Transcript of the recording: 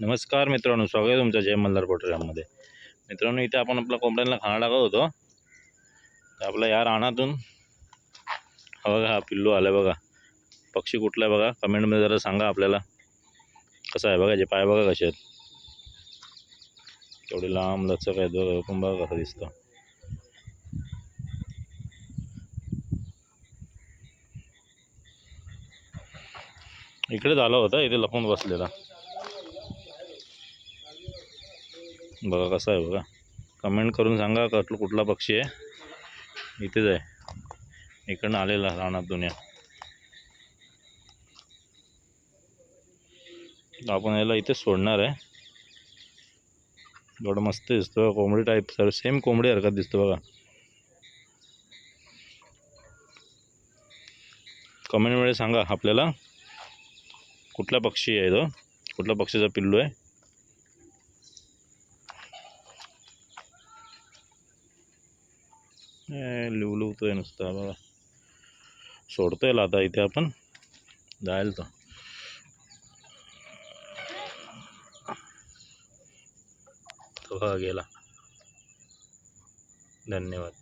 नमस्कार मित्रांनो स्वागत आहे तुमचं जय मल्हार पोटऱ्यामध्ये. मित्रांनो इथे आपण आपल्या कोंबड्यांना खाणं टाकत होतो. तर आपल्या या रानातून हा बघा हा पिल्लू आला बघा. पक्षी कुठला आहे बघा? कमेंटमध्ये जरा सांगा आपल्याला. कसं आहे बघा जे पाय बघा कसे आहेत. तेवढे लांब लचक आहेत बघा पण बघा कसं दिसतं. इकडे झाला होता इथे लपून बसलेला. बघा कसा आहे बघा. कमेंट करून सांगा कटलं कुठला पक्षी आहे. इथेच आहे. इकडनं आलेला रानात दुनिया. आपण याला इथेच सोडणार आहे. एवढं मस्त दिसतो कोंबडी टाईप सर सेम कोंबडी हरकत दिसतो बघा. कमेंटमध्ये सांगा आपल्याला कुठला पक्षी आहे तो. कुठल्या पक्षीचा पिल्लू आहे. लिवलिवतोय नुसता बघा. सोडतोय आता इथे आपण. जायला तो. तो बघा गेला. धन्यवाद.